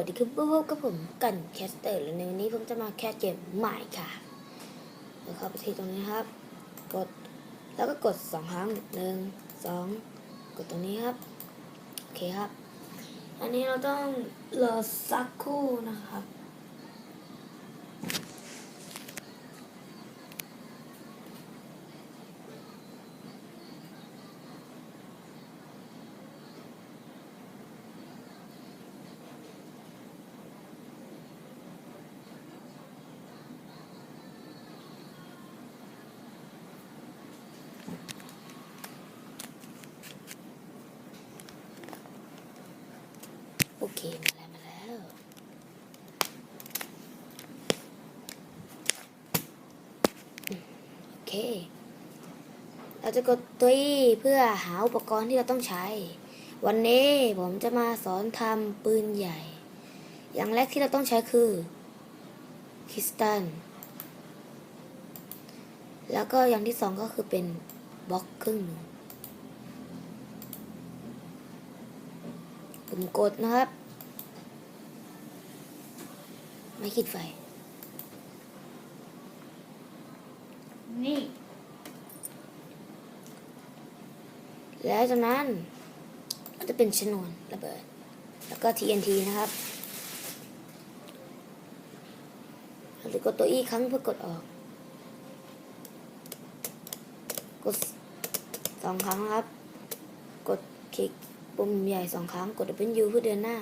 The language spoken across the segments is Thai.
วัสดีครับพบกับผมกันแคสเตอร์และในวันนี้ผมจะมาแคสเกมใหม่ค่ะแล้วเข้าไปที่ตรงนี้ครับ กดแล้วก็กดสองครั้งหนึ่งสองกดตรงนี้ครับ โอเคครับ อันนี้เราต้องรอสักครู่นะครับ เคมาแล้วมาแล้ว โอเค เราจะกดตัวเพื่อหาอุปกรณ์ที่เราต้องใช้ วันนี้ผมจะมาสอนทำปืนใหญ่ อย่างแรกที่เราต้องใช้คือคริสตัลแล้วก็อย่างที่สองก็คือเป็นบล็อกครึ่งหนึ่งปุ่มกดนะครับ ไม่ขีดไฟ นี่ แล้วจากนั้นก็จะเป็นชนวนระเบิด แล้วก็ TNT นะครับเราจะกดตัว E ครั้งเพื่อกดออก กดสองครั้งนะครับ กดคลิกปุ่มใหญ่สองครั้ง กด W เพื่อเดินหน้า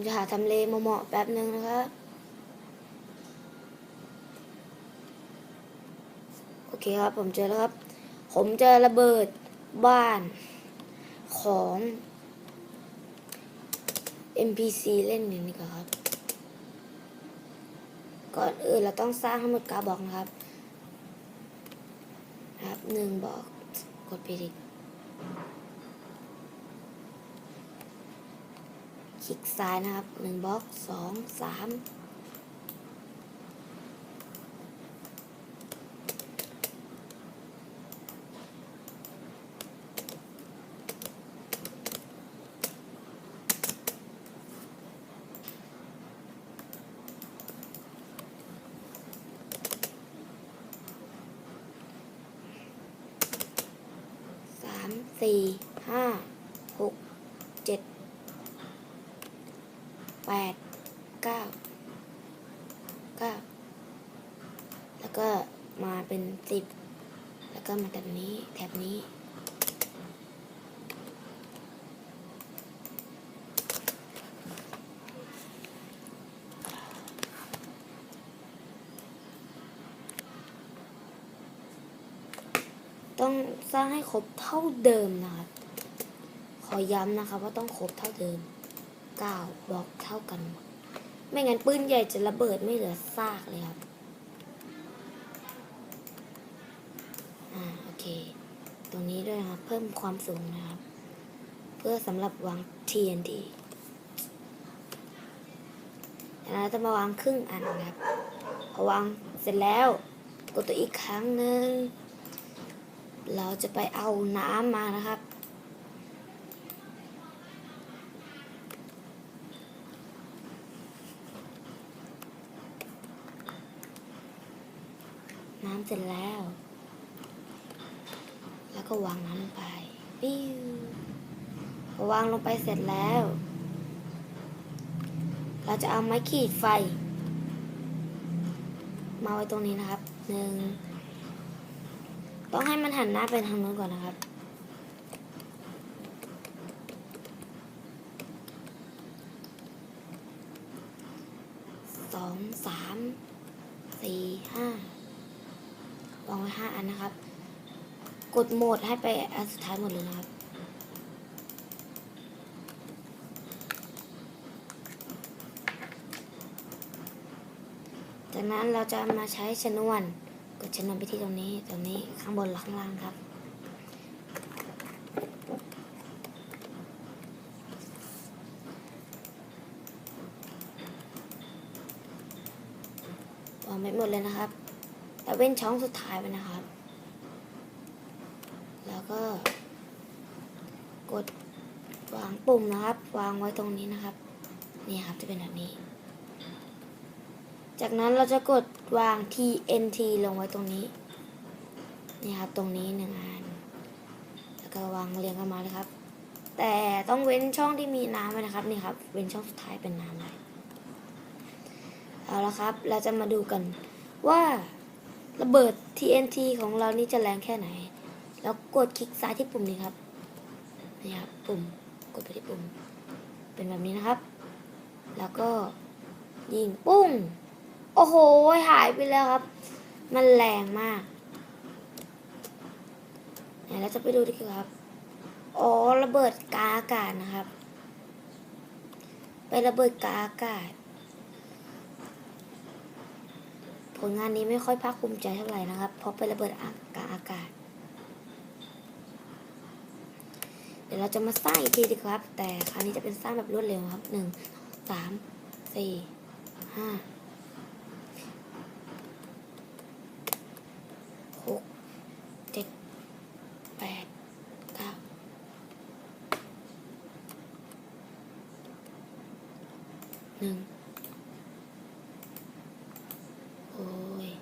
ผมจะหาทำเลเหมาะๆแป๊บหนึ่งนะครับ โอเคครับผมเจอแล้วครับ ผมจะระเบิดบ้านของ NPC เล่นอย่างนี้ก่อนครับ ก่อนอื่นเราต้องสร้างทั้งหมดเก้าบอกนะครับ ครับหนึ่งบอกกดไปดิ ลิกซ้ายนะครับหนึ่งบล็อกสองสามสามสี่ห้าหกเจ็ด แปดเก้าเก้าแล้วก็มาเป็นสิบแล้วก็มาแถบนี้แถบนี้ต้องสร้างให้ครบเท่าเดิมนะครับ ขอย้ำนะครับว่าต้องครบเท่าเดิม ก้าบล็อกเท่ากันหมด ไม่งั้นปืนใหญ่จะระเบิดไม่เหลือซากเลยครับ อ่าโอเค ตรงนี้ด้วยครับ เพิ่มความสูงนะครับ เพื่อสำหรับวาง TNT แล้วเราจะมาวางครึ่งอันนะครับพอวางเสร็จแล้วกดตัวอีกครั้งหนึ่งเราจะไปเอาน้ำมานะครับ น้ำเสร็จแล้ว แล้วก็วางน้ำลงไปปิ้ววางลงไปเสร็จแล้ว เราจะเอาไม้ขีดไฟ มาไว้ตรงนี้นะครับหนึ่งต้องให้มันหันหน้าไปทางนู้นก่อนนะครับ สอง สาม สี่ ห้า วางไว้ห้าอันนะครับ กดโหมดให้ไปอันสุดท้ายหมดเลยนะครับ จากนั้นเราจะมาใช้ชนวน กดชนวนไปที่ตรงนี้ ตรงนี้ข้างบนหรือข้างล่างครับวางไม่หมดเลยนะครับ แต่เว้นช่องสุดท้ายไปนะครับ แล้วก็ กดวางปุ่มนะครับ วางไว้ตรงนี้นะครับ นี่ครับจะเป็นแบบนี้ จากนั้นเราจะกดวาง TNT ลงไว้ตรงนี้ นี่ครับตรงนี้หนึ่งอัน แล้วก็วางเรียงกันมาเลยครับ แต่ต้องเว้นช่องที่มีน้ำไว้นะครับ นี่ครับ เว้นช่องสุดท้ายเป็นน้ำไว้เอาละครับ เราจะมาดูกันว่า ระเบิด TNT ของเรานี่จะแรงแค่ไหน แล้วกดคลิกซ้ายที่ปุ่มนี้ครับ นี่ครับปุ่ม กดไปที่ปุ่ม เป็นแบบนี้นะครับ แล้วก็ยิงปุ้ง โอ้โห หายไปแล้วครับ มันแรงมากเดี๋ยวเราจะไปดูดีกว่าครับ อ๋อ ระเบิดกาอากาศนะครับ ไประเบิดกาอากาศ ผลงานนี้ไม่ค่อยภาคภูมิใจเท่าไหร่นะครับ เพราะไประเบิดอากาอากาศ เดี๋ยวเราจะมาสร้างอีกทีดีครับ แต่คราวนี้จะเป็นสร้างแบบรวดเร็วครับหนึ่งสามสี่ห้าหกเจ็ดแปดเก้าหนึ่งโอ้ยห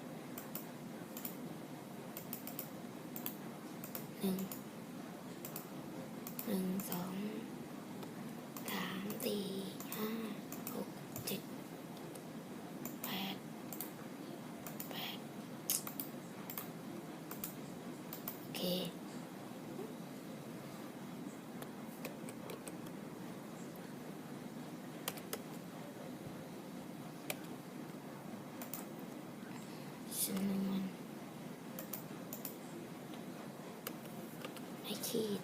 นึ่งหนึ่งสองสามสี่ห้าหกเจ็ดแปดแปดโอเค ขีด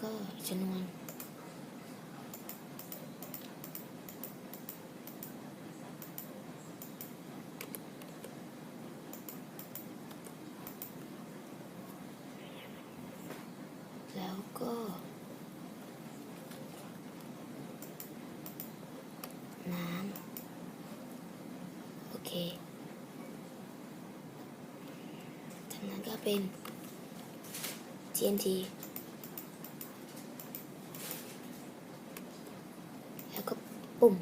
ก็จำนวน น้ำโอเคจากนั้นก็เป็น TNT แล้วก็ปุ่ม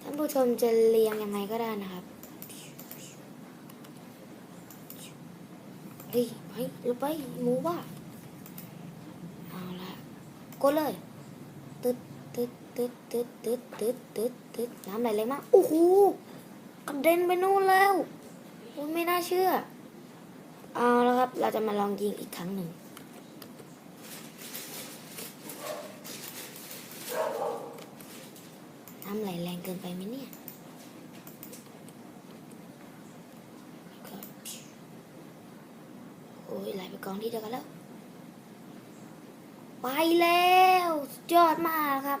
ท่านผู้ชมจะเรียงยังไงก็ได้นะครับเฮ้ยเฮ้ยเไปหมูว่าเอาละกดเลยตึ๊ดตึ๊ด ตึ๊ดตึ๊ดตึ๊ดตึ๊ดตึ๊ดตึ๊ดน้ำไหลเลยมากโอ้โหกระเด็นไปนู่นแล้วโอ้ไม่น่าเชื่อ เอาแล้วครับ เราจะมาลองยิงอีกครั้งหนึ่งน้ำไหลแรงเกินไปไหมเนี่ยโอ้ยไหลไปกองที่เดียวกันแล้ว ไปแล้ว สุดยอดมากครับ